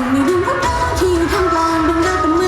คงไม่ลืมพบเธอที่อยู่ข้างกลางดวงดาวเป็น